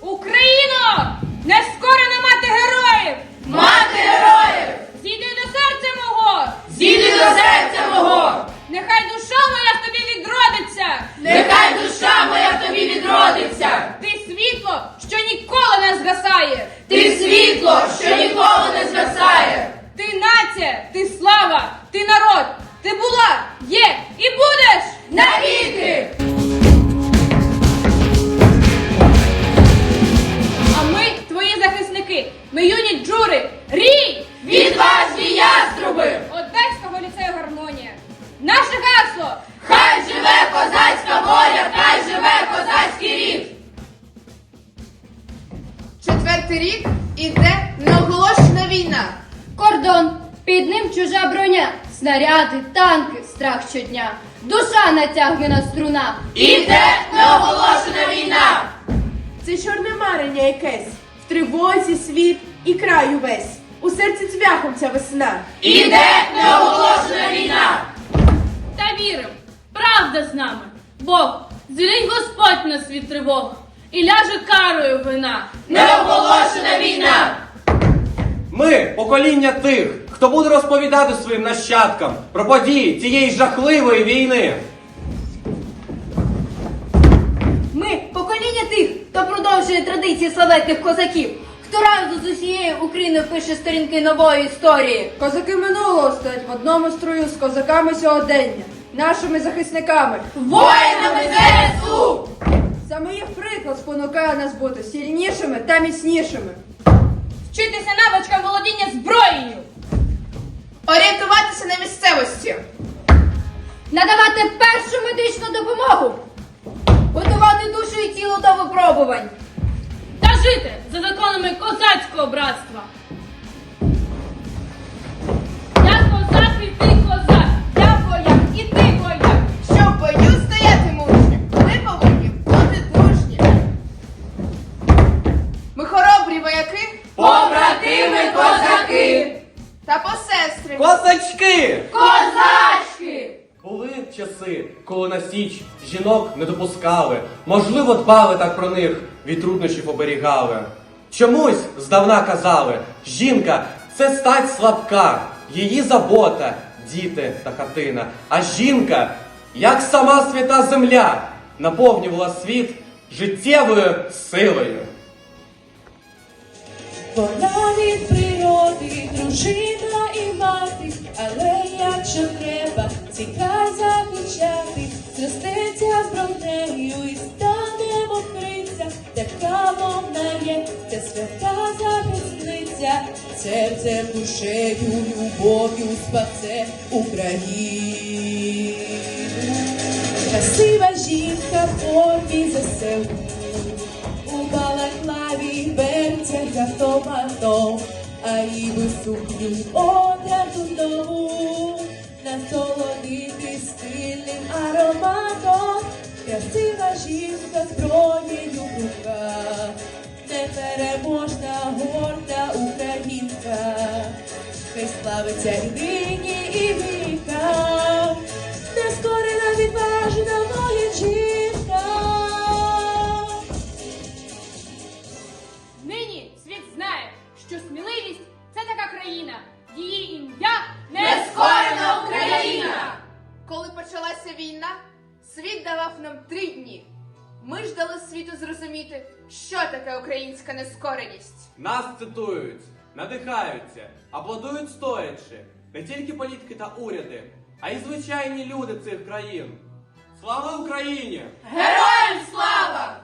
Україно! Не скоро не мати героїв! Мати героїв! Зійди до серця мого! Зійди до серця мого! Нехай душа моя в тобі відродиться! Нехай душа моя в тобі відродиться! Ти світло, що ніколи не згасає! Ти світло, що ніколи не згасає! Ти нація, ти слава, ти народ! Ти була, є і будеш навіки! Ми юні джури, рій! Відважні яструби! Одеського ліцею гармонія! Наше гасло! Хай живе козацька воля, хай живе козацький рід! Четвертий рік іде неоголошена війна. Кордон, під ним чужа броня, снаряди, танки, страх щодня. Душа натягнена струна. Іде неоголошена війна! Це чорне марення якесь, тривозі світ і край увесь. У серці цвяхом ця весна. Іде неоголошена війна! Та вірим, правда з нами. Бог, звільнить Господь нас від тривог і ляже карою вина. Неоголошена війна! Ми покоління тих, хто буде розповідати своїм нащадкам про події цієї жахливої війни. Традиції славетних козаків, хто разом з усією Україною пише сторінки нової історії. Козаки минулого стоять в одному строю з козаками сьогодення, нашими захисниками. Воїнами ЗСУ! Саме їх приклад спонукає нас бути сильнішими та міцнішими. Вчитися навичкам володіння зброєю. Орієнтуватися на місцевості. Надавати першу медичну допомогу, готувати душу і тіло до випробувань. Жити за законами козацького братства. Часи, коли на січ жінок не допускали, можливо, дбали так про них, від труднощів оберігали. Чомусь здавна казали, жінка це стать слабка, її забота, діти та хатина. А жінка, як сама свята земля, наповнювала світ життєвою силою. Вона від природи, дружина і мати, але цей край захищати, зростеться бронею і стане мокриця, така вона є, ця свята захисниця, серцем, душею, любов'ю спасе Україну. Красива жінка в формі ЗСУ, у балаклаві берцях автоматом, а і висухню одягу нову, насолодити стильним ароматом, красива жінка зброєю в руках, непереможна горда українка, хай славиться і почалася війна, світ давав нам три дні. Ми ж дали світу зрозуміти, що таке українська нескореність. Нас цитують, надихаються, аплодують стоячи. Не тільки політики та уряди, а й звичайні люди цих країн. Слава Україні! Героям слава!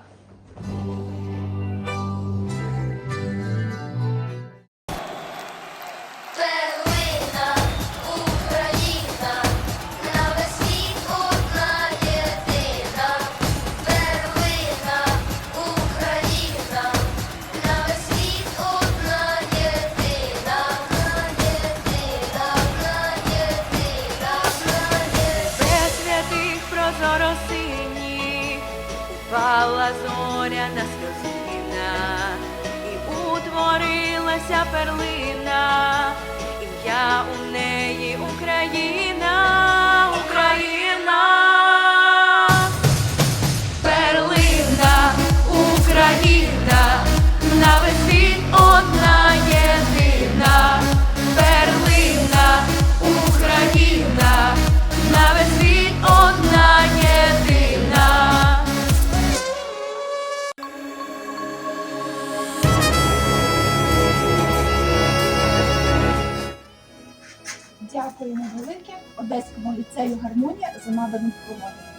Прозоро синіх, упала зоряна сльозина, і утворилася перлина, ім'я у неї Україна. Одеському ліцею гармонія за надану проводу.